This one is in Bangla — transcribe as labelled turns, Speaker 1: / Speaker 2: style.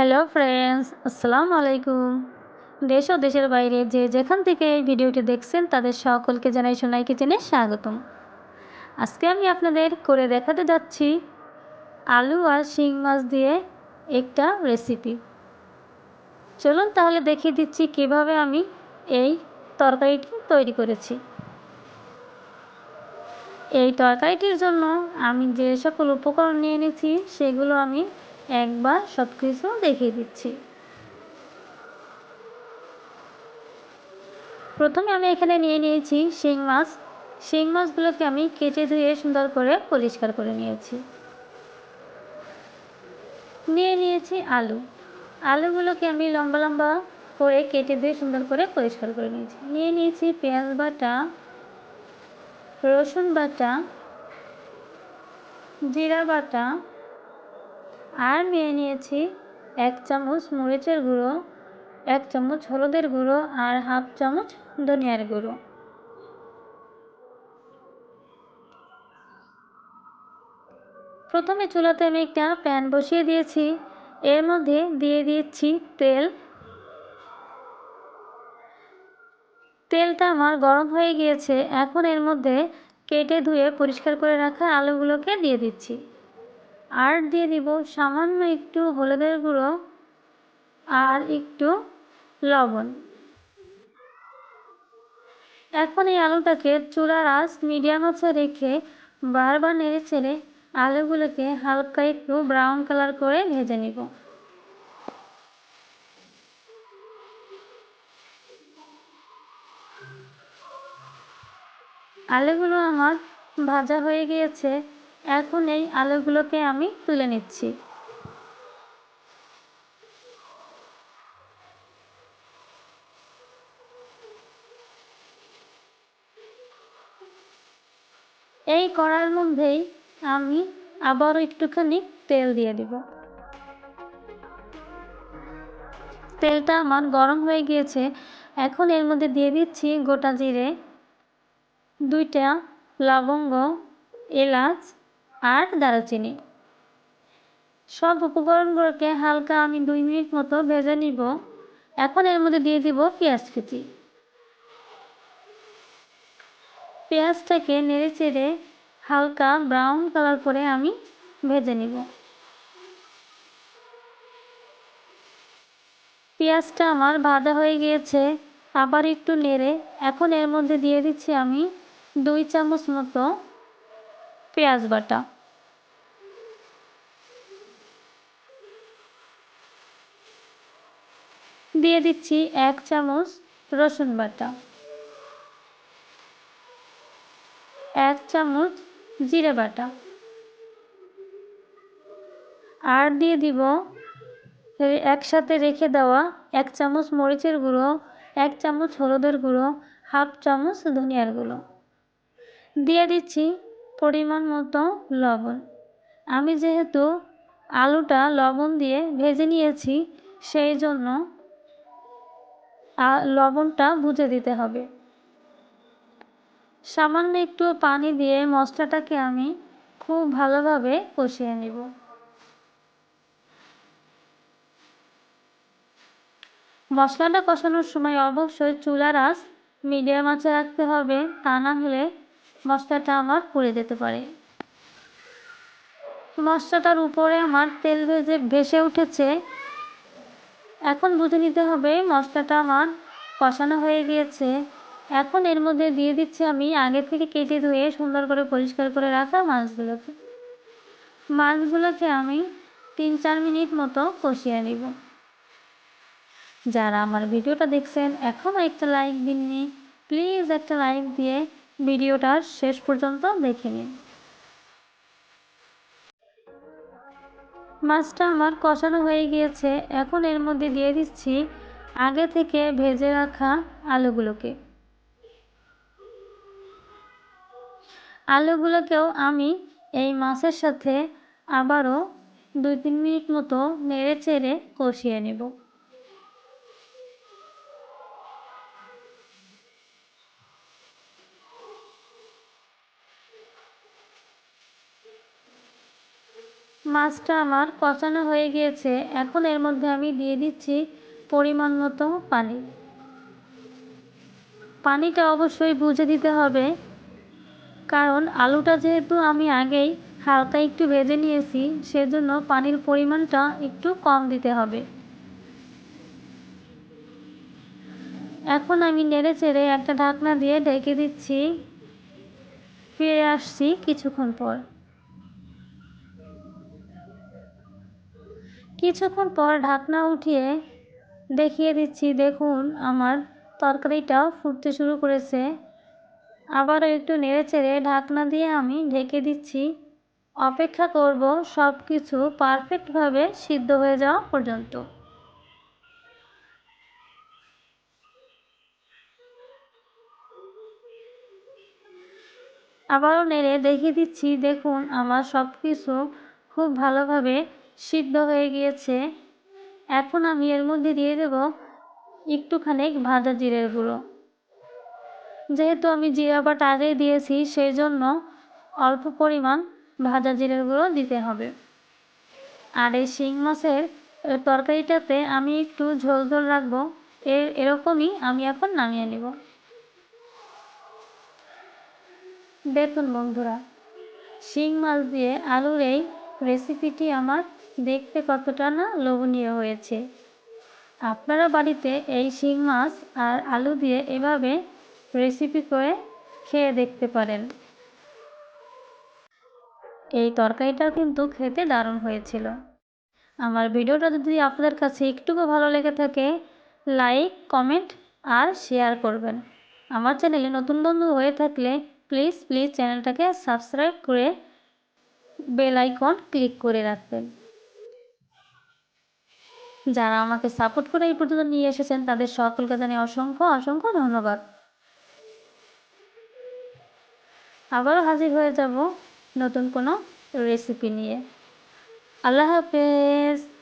Speaker 1: হ্যালো ফ্রেন্ডস, আসসালামু আলাইকুম। দেশ ও দেশের বাইরে যে যেখান থেকে এই ভিডিওটি দেখছেন, তাদের সকলকে জানাই সোনাই কিচেনে স্বাগতম। আজকে আমি আপনাদের করে দেখাতে যাচ্ছি আলু আর শিং মাছ দিয়ে একটা রেসিপি চলুন তাহলে দেখিয়ে দিচ্ছি কীভাবে আমি এই তরকারিটি তৈরি করেছি। এই তরকারিটির জন্য আমি যে সকল উপকরণ নিয়ে নিয়েছি সেগুলো আমি একবার সব কিছু দেখিয়ে দিচ্ছি। প্রথমে আমি এখানে নিয়ে নিয়েছি শিং মাছ। শিং মাছগুলোকে আমি কেটে ধুয়ে সুন্দর করে পরিষ্কার করে নিয়েছি। নিয়ে নিয়েছি আলু। আলুগুলোকে আমি লম্বা লম্বা করে কেটে ধুয়ে সুন্দর করে পরিষ্কার করে নিয়েছি। নিয়ে নিয়েছি পেঁয়াজ বাটা, রসুন বাটা, জিরা বাটা আর নিয়ে নিয়েছি এক চামচ মরিচের গুঁড়ো, এক চামচ হলুদের গুঁড়ো আর হাফ চামচ ধনিয়ার গুঁড়ো। প্রথমে চুলাতে আমি একটা প্যান বসিয়ে দিয়েছি। এর মধ্যে দিয়ে দিচ্ছি তেল। তেলটা আমার গরম হয়ে গিয়েছে। এখন এর মধ্যে কেটে ধুয়ে পরিষ্কার করে রাখা আলুগুলোকে দিয়ে দিচ্ছি। আর দিয়ে দিব সামান্য একটু হলুদের গুঁড়ো আর একটু লবণ। এখন এই আলুটাকে চুলার আঁচ মিডিয়াম আছে রেখে বারবার নেড়ে চেড়ে আলুগুলোকে হালকা একটু ব্রাউন কালার করে ভেজে নিব। আলুগুলো আমার ভাজা হয়ে গিয়েছে। এখন এই আলুগুলোকে আমি তুলে নিচ্ছি। এই করার মধ্যেই আমি আবারও একটুখানি তেল দিয়ে দিব। তেলটা আমার গরম হয়ে গিয়েছে। এখন এর মধ্যে দিয়ে দিচ্ছি গোটা জিরে, দুইটা লবঙ্গ, এলাচ আর দারুচিনি। সব উপকরণগুলোকে হালকা আমি দুই মিনিট মতো ভেজে নিব। এখন এর মধ্যে দিয়ে দিব পেঁয়াজ কুচি। পেঁয়াজটাকে নেড়ে চেড়ে হালকা ব্রাউন কালার করে আমি ভেজে নিব। পেঁয়াজটা আমার ভাজা হয়ে গিয়েছে, আবার একটু নেড়ে। এখন এর মধ্যে দিয়ে দিচ্ছি আমি দুই চামচ মতো পেঁয়াজ বাটা। দিয়ে দিচ্ছি এক চামচ রসুন বাটা। এক চামচ জিরে বাটা। আর দিয়ে দিব একসাথে রেখে দেওয়া এক চামচ মরিচের গুঁড়ো, এক চামচ হলুদের গুঁড়ো, হাফ চামচ ধনিয়ার গুঁড়ো। দিয়ে দিচ্ছি পরিমাণ মতো লবণ। আমি যেহেতু আলুটা লবণ দিয়ে ভেজে নিয়েছি, সেই জন্য লবণটা বুঝে দিতে হবে। সামান্য একটু পানি দিয়ে মশলাটাকে আমি খুব ভালোভাবে কষিয়ে নেব। মশলাটা কষানোর সময় অবশ্যই চুলার আঁচ মিডিয়াম আঁচে রাখতে হবে, তা না হলে মশলাটা আমার পুড়ে যেতে পারে। মশলাটার উপরে আমার তেল ভেজে ভেসে উঠেছে, এখন বুঝে নিতে হবে মশলাটা আমার কষানো হয়ে গিয়েছে। এখন এর মধ্যে দিয়ে দিচ্ছি আমি আগে থেকে কেটে ধুয়ে সুন্দর করে পরিষ্কার করে রাখা মাছগুলোকে। মাছগুলোকে আমি তিন চার মিনিট মতো কষিয়ে নিব। যারা আমার ভিডিওটা দেখছেন এখনও একটা লাইক দিননি প্লিজ একটা লাইক দিয়ে ভিডিওটা শেষ পর্যন্ত দেখে নিন। মাছটা আমার কষানো হয়ে গিয়েছে। এখন এর মধ্যে দিয়ে দিচ্ছি আগে থেকে ভেজে রাখা আলুগুলোকে। আলুগুলোকেও আমি এই মাছের সাথে আবারও দুই তিন মিনিট মতো নেড়ে চেড়ে কষিয়ে নেব। মাছটা আমার কষানো হয়ে গিয়েছে। এখন এর মধ্যে আমি দিয়ে দিচ্ছি পরিমাণ মতো পানি। পানিটা অবশ্যই বুঝে দিতে হবে, কারণ আলুটা যেহেতু আমি আগেই হালকা একটু ভেজে নিয়েছি, সেজন্য পানির পরিমাণটা একটু কম দিতে হবে। এখন আমি নেড়ে চেড়ে একটা ঢাকনা দিয়ে ঢেকে দিচ্ছি। ফিরে আসছি কিছুক্ষণ পর। কিছুক্ষণ পর ঢাকনা উঠিয়ে দেখিয়ে দিচ্ছি, দেখুন, আমার তরকারিটা ফুটতে শুরু করেছে। আবারও একটু নেড়ে চেড়ে ঢাকনা দিয়ে আমি ঢেকে দিচ্ছি, অপেক্ষা করব সব কিছু পারফেক্টভাবে সিদ্ধ হয়ে যাওয়া পর্যন্ত। আবারও নেড়ে দেখিয়ে দিচ্ছি, দেখুন, আমার সব কিছু খুব ভালোভাবে সিদ্ধ হয়ে গিয়েছে। এখন আমি এর মধ্যে দিয়ে দেব একটুখানি ভাজা জিরের গুঁড়ো। যেহেতু আমি জিরা বাটা আগেই দিয়েছি সেই জন্য অল্প পরিমাণ ভাজা জিরের গুঁড়ো দিতে হবে। আর এই শিং মাছের তরকারিটাতে আমি একটু ঝোল ঝোল রাখব। এর এরকমই আমি এখন নামিয়ে নেব। দেখুন বন্ধুরা, শিং মাছ দিয়ে আলুর এই রেসিপিটি আমার দেখতে কতটা না লোভনীয় হয়েছে। আপনারা বাড়িতে এই শিং মাছ আর আলু দিয়ে এভাবে রেসিপি করে খেয়ে দেখতে পারেন। এই তরকারিটা কিন্তু খেতে দারুণ হয়েছিল। আমার ভিডিওটা যদি আপনাদের কাছে একটুকু ভালো লেগে থাকে, লাইক, কমেন্ট আর শেয়ার করবেন। আমার চ্যানেলে নতুন বন্ধু হয়ে থাকলে প্লিজ প্লিজ চ্যানেলটাকে সাবস্ক্রাইব করে বেল আইকন ক্লিক করে রাখবেন। যারা আমাকে সাপোর্ট করে এই পর্যন্ত নিয়ে এসেছেন, তাদের সকলকে জানিয়ে অসংখ্য অসংখ্য ধন্যবাদ। আবারও হাজির হয়ে যাব নতুন কোনো রেসিপি নিয়ে। আল্লাহ হাফেজ।